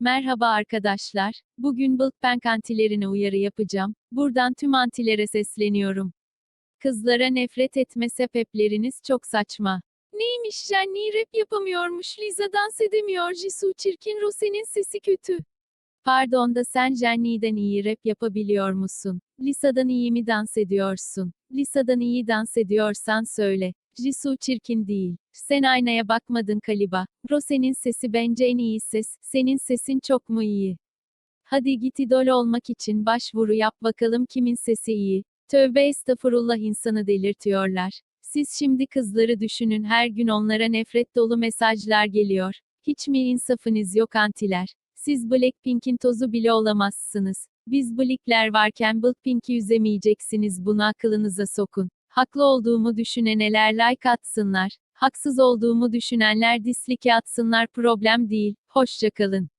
Merhaba arkadaşlar. Bugün Bulkbank antilerine uyarı yapacağım. Buradan tüm antilere sesleniyorum. Kızlara nefret etme sebepleriniz çok saçma. Neymiş Jenny rap yapamıyormuş Liza dans edemiyor Jisoo çirkin Rose'nin sesi kötü. Pardon da sen Jenny'den iyi rap yapabiliyor musun? Lisa'dan iyi mi dans ediyorsun? Lisa'dan iyi dans ediyorsan söyle. Jisoo çirkin değil. Sen aynaya bakmadın Kaliba. Rose'nin sesi bence en iyi ses. Senin sesin çok mu iyi? Hadi git idol olmak için başvuru yap bakalım kimin sesi iyi. Tövbe estağfurullah insanı delirtiyorlar. Siz şimdi kızları düşünün her gün onlara nefret dolu mesajlar geliyor. Hiç mi insafınız yok antiler? Siz Blackpink'in tozu bile olamazsınız. Biz Black'ler varken Blackpink'i yüzemeyeceksiniz bunu akılınıza sokun. Haklı olduğumu düşüneneler like atsınlar. Haksız olduğumu düşünenler dislike atsınlar problem değil. Hoşçakalın.